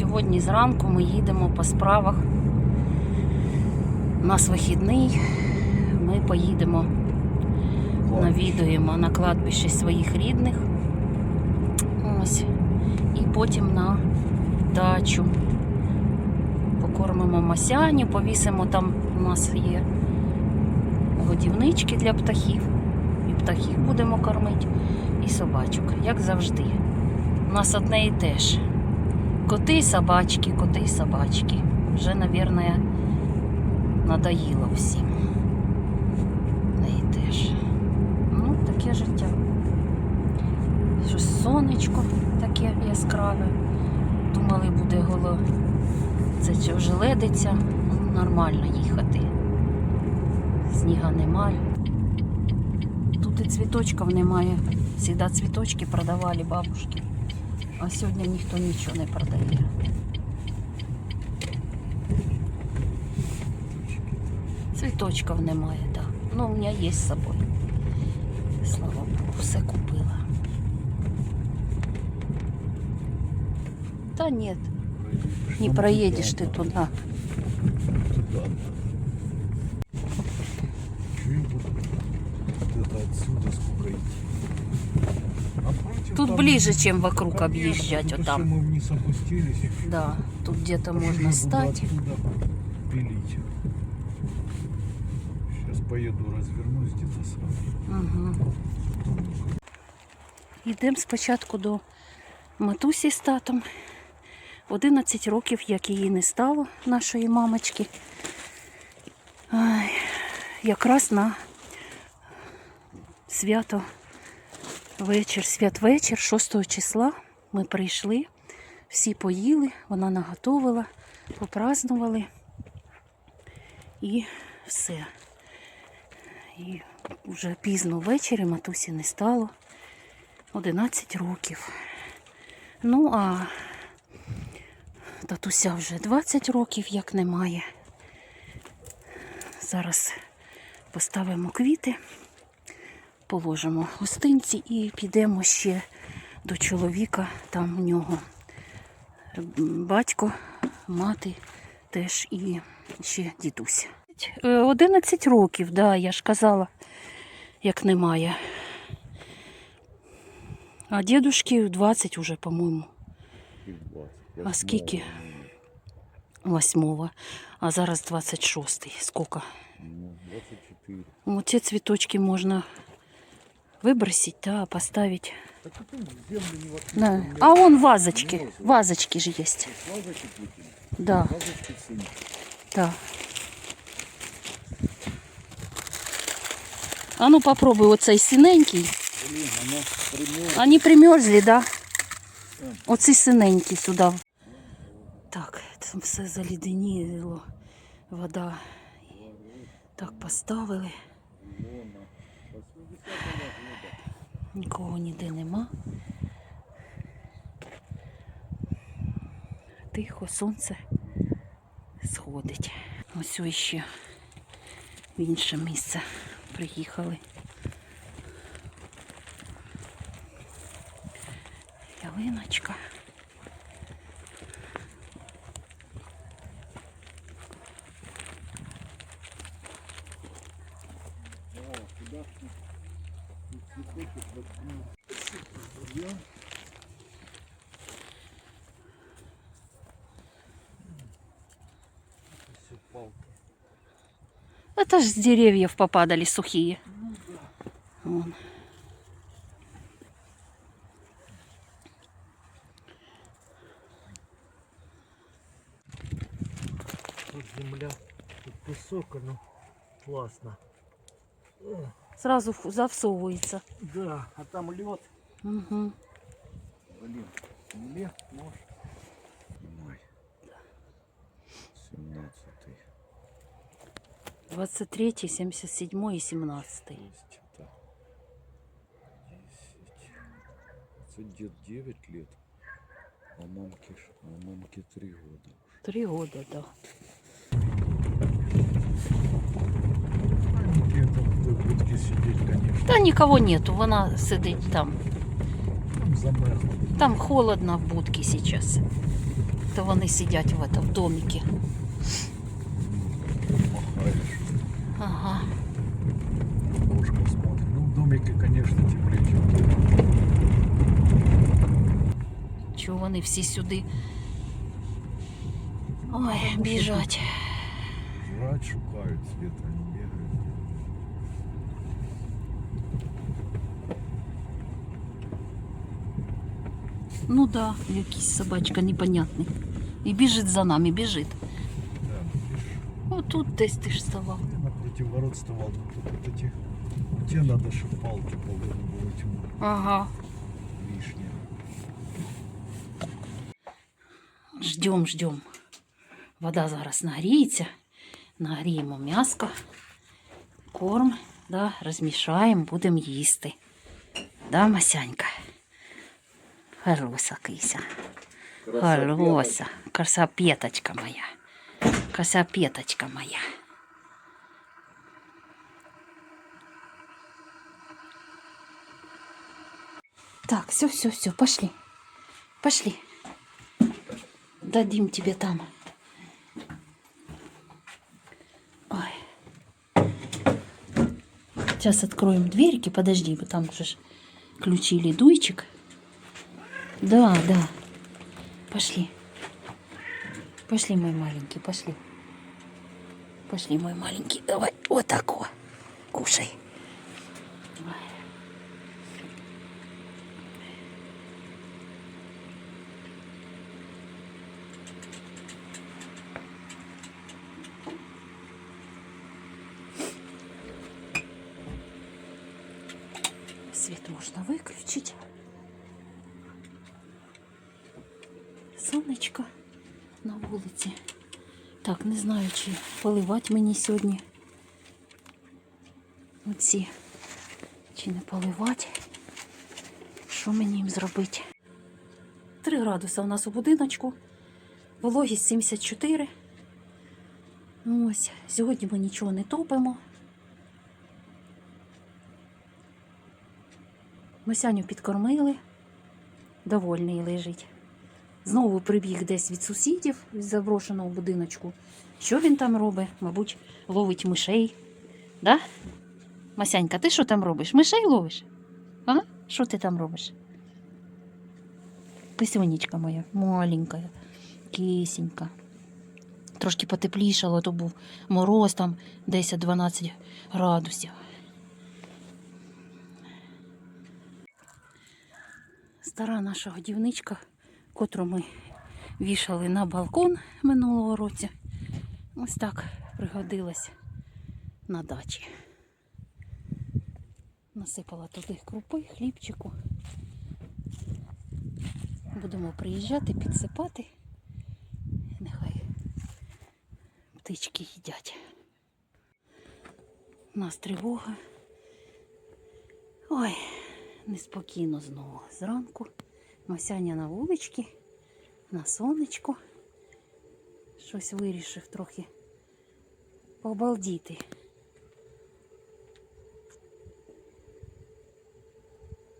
Сьогодні зранку ми їдемо по справах. У нас вихідний. Ми поїдемо, навідуємо на кладбище своїх рідних. Ось. І потім на дачу. Покормимо масяню, повісимо там у нас є годівнички для птахів. І птахів будемо кормити, і собачок, як завжди. У нас одне і те ж. Коти і собачки, коти і собачки. Вже, мабуть, надоїло всім. І те ж. Ну, таке життя. Сонечко таке яскраве. Думали, буде голо. Це чи вже ледиться. Ну, Нормально їхати. Сніга немає. Тут і цвіточків немає. Всегда цвіточки продавали бабушки. А сьогодні ніхто нічого не продає. Цвіточків немає, так. Да. Ну, у мене є з собою. Слава Богу, все купила. Та ні, не проїдеш ти туди. Туда. Где-то отсюда скоро идти. Тут там ближе, чем вокруг конечно, объезжать потому вот что там. мы вниз опустились. Да, тут где-то пошли можно буду стать. пилить. Сейчас поеду, развернусь где-то сразу. Угу. Йдемо спочатку до матусі з татом. 11 років, як її не стало, нашої мамочки. Ай, якраз на свято вечір, святвечір, 6 числа ми прийшли, всі поїли, вона наготовила, попразнували і все. І вже пізно ввечері матусі не стало. 11 років. Ну, а татуся вже 20 років, як немає. Зараз поставимо квіти, положимо гостинці і підемо ще до чоловіка. Там в нього батько, мати теж і ще дідусь. Е, 11 років, да, я ж казала, як немає. А дідушки 20 уже, по-моєму. А скільки? Восьмого. А зараз 26-й. Сколько? Ну, 24. Ну, ці цвіточки можна вибросить, да, поставить. Так а там землю не воткнуть, Да. там А лес. он вазочки. Мерзло. Вазочки же есть. Лазочки выкинуть? Да, Лазочки ценить. да. А ну попробуй оцей синенький. Блин, оно примерз. Они примерзли, да? Оці синенькі сюди. Так, там все заліденіло. Вода. Так поставили. Нікого ніде нема. Тихо, сонце сходить. Ось ще в інше місце приїхали. Ялиночка. Палка. Это ж с деревьев попадали сухие. Вон. Тут земля, тут песок, оно классно. Сразу завсовывается. Да, а там лед. Угу. Блин, лед, может. Май. 17 23, 77 и 17. есть это. 10. Это дед 9 лет, а мамке, а мамке 3 года. Три года, да. Будке сидеть. Та никого нету, вона сидить там. Там замерзло. Там холодно в будке сейчас. То вони сидять в, это, в доміки. Махаешь. Ага. Окошко смотрит. Ну, в домике, конечно, теплее, чем дома. Чого вони всі сюди? Ой, біжать. Жрать шукают, Света, Ну да, якийсь собачка непонятний. І біжить за нами, біжить. Да, видишь, Отут десь ти ж ставав. я напротив ворот вставал, тут вот эти... Те надо, чтобы палки повырубывать ему Ага. лишние. Ждем, ждем. Вода зараз нагріється. Нагріємо м'яско, корм, да, розмішаємо, будемо їсти. Да, Масянька? Хороша кися. Хороша. Красапеточка моя. Красапеточка моя. Так, все, все, все, пошли. Пошли. Дадим тебе там. Ой. Сейчас откроем дверики. Подожди, там же ж включили дуйчик. Да, да. Пошли. Пошли, мой маленький, пошли. Пошли, мой маленький. Давай, вот так вот. Кушай. Свет можно выключить. Сонечко на вулиці. Так, не знаю, чи поливати мені сьогодні. Оці. Чи не поливати. Що мені їм зробити? 3 градуси у нас у будиночку. Вологість 74. Ну, Ось, сьогодні ми нічого не топимо. Мисяню підкормили, довольний лежить. Знову прибіг десь від сусідів з заброшеного будиночку. Що він там робить? Мабуть, ловить мишей. Да? Масянька, ти що там робиш? Мишей ловиш? А? Що ти там робиш? Писюнечка моя, маленька, кисенька. Трошки потеплішало, то був мороз там 10-12 градусів. стара наша годівничка, котру ми вішали на балкон минулого році. Ось так пригодилась на дачі. Насипала туди крупи, хлібчику. Будемо приїжджати, підсипати. Нехай птички їдять. У нас тривога. Ой, неспокійно знову зранку. Масяня на вуличці, на сонечку. Щось вирішив трохи побалдіти.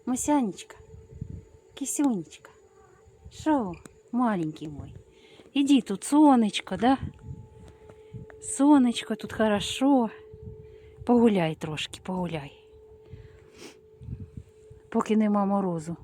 Масянечка, кисюнечка, що, маленький мой, іди тут сонечко, да? Сонечко, тут хорошо. Погуляй трошки, погуляй поки нема морозу.